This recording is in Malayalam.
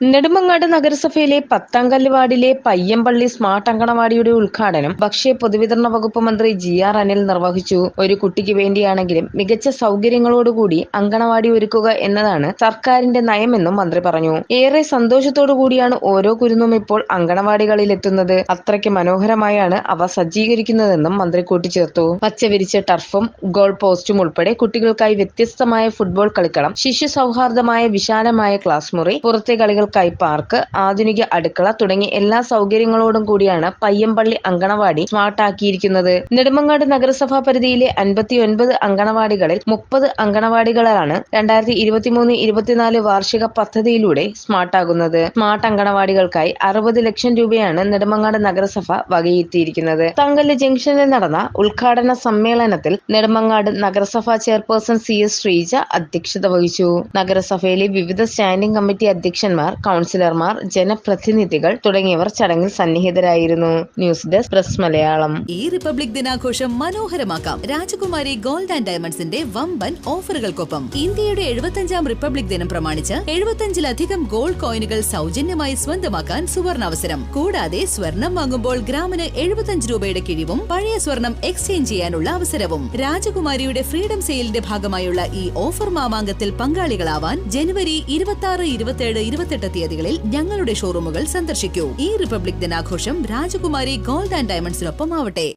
നെടുമങ്ങാട് നഗരസഭയിലെ പത്താംകല്ല് വാർഡിലെ പയ്യമ്പള്ളി സ്മാർട്ട് അങ്കണവാടിയുടെ ഉദ്ഘാടനം ഭക്ഷ്യ പൊതുവിതരണ വകുപ്പ് മന്ത്രി ജി ആർ അനിൽ നിർവഹിച്ചു. ഒരു കുട്ടിക്ക് വേണ്ടിയാണെങ്കിലും മികച്ച സൗകര്യങ്ങളോടുകൂടി അങ്കണവാടി ഒരുക്കുക എന്നതാണ് സർക്കാരിന്റെ നയമെന്നും മന്ത്രി പറഞ്ഞു. ഏറെ സന്തോഷത്തോടു കൂടിയാണ് ഓരോ കുരുന്നും ഇപ്പോൾ അങ്കണവാടികളിൽ എത്തുന്നത് അത്രയ്ക്ക് മനോഹരമായാണ് അവ സജ്ജീകരിക്കുന്നതെന്നും മന്ത്രി കൂട്ടിച്ചേർത്തു. പച്ചവിരിച്ച ടർഫും ഗോൾ പോസ്റ്റും ഉൾപ്പെടെ കുട്ടികൾക്കായി വ്യത്യസ്തമായ ഫുട്ബോൾ കളിക്കളം ശിശു സൗഹാർദ്ദമായ വിശാലമായ ക്ലാസ് മുറി പുറത്തെ കളികൾക്കായി പാർക്ക് ആധുനിക അടുക്കള തുടങ്ങി എല്ലാ സൗകര്യങ്ങളോടും കൂടിയാണ് പയ്യമ്പള്ളി അങ്കണവാടി സ്മാർട്ട് ആക്കിയിരിക്കുന്നത്. നെടുമങ്ങാട് നഗരസഭാ പരിധിയിലെ അൻപത്തി ഒൻപത് അങ്കണവാടികളിൽ മുപ്പത് അങ്കണവാടികളാണ് രണ്ടായിരത്തി ഇരുപത്തിമൂന്ന് ഇരുപത്തിനാല് വാർഷിക പദ്ധതിയിലൂടെ സ്മാർട്ട് സ്മാർട്ടാകുന്നത് സ്മാർട്ട് അങ്കണവാടികൾക്കായി അറുപത് ലക്ഷം രൂപയാണ് നെടുമങ്ങാട് നഗരസഭ വകയിരുത്തിയിരിക്കുന്നത്. തങ്കല്ല് ജംഗ്ഷനിൽ നടന്ന ഉദ്ഘാടന സമ്മേളനത്തിൽ നെടുമങ്ങാട് നഗരസഭാ ചെയർപേഴ്സൺ സി എസ് ശ്രീജ അധ്യക്ഷത വഹിച്ചു. നഗരസഭയിലെ വിവിധ സ്റ്റാൻഡിംഗ് കമ്മിറ്റി അധ്യക്ഷന്മാർ കൗൺസിലർമാർ ജനപ്രതിനിധികൾ തുടങ്ങിയവർ ചടങ്ങിൽ സന്നിഹിതരായിരുന്നു. News desk press Malayalam. ഈ റിപ്പബ്ലിക് ദിനാഘോഷം മനോഹരമാക്കാം. രാജകുമാരി ഗോൾഡ് ആൻഡ് ഡയമണ്ട്സിന്റെ വമ്പൻ ഓഫറുകൾക്കൊപ്പം ഇന്ത്യയുടെ എഴുപത്തഞ്ചാം റിപ്പബ്ലിക് ദിനം പ്രമാണിച്ച് എഴുപത്തഞ്ചിലധികം ഗോൾഡ് കോയിനുകൾ സൗജന്യമായി സ്വന്തമാക്കാൻ സുവർണാവസരം. കൂടാതെ സ്വർണം വാങ്ങുമ്പോൾ ഗ്രാമിന് എഴുപത്തഞ്ച് രൂപയുടെ കിഴിവും പഴയ സ്വർണം എക്സ്ചേഞ്ച് ചെയ്യാനുള്ള അവസരവും. രാജകുമാരിയുടെ ഫ്രീഡം സെയിലിന്റെ ഭാഗമായുള്ള ഈ ഓഫർ മാമാങ്കത്തിൽ പങ്കാളികളാവാൻ ജനുവരി ഇരുപത്തി ആറ് ഇരുപത്തിയേഴ് ഇരുപത്തെട്ട് തീയതികളിൽ ഞങ്ങളുടെ ഷോറൂമുകൾ സന്ദർശിക്കൂ. ഈ റിപ്പബ്ലിക് ദിനാഘോഷം രാജകുമാരി ഗോൾഡ് ആൻഡ് ഡയമണ്ട്സിനൊപ്പം ആവട്ടെ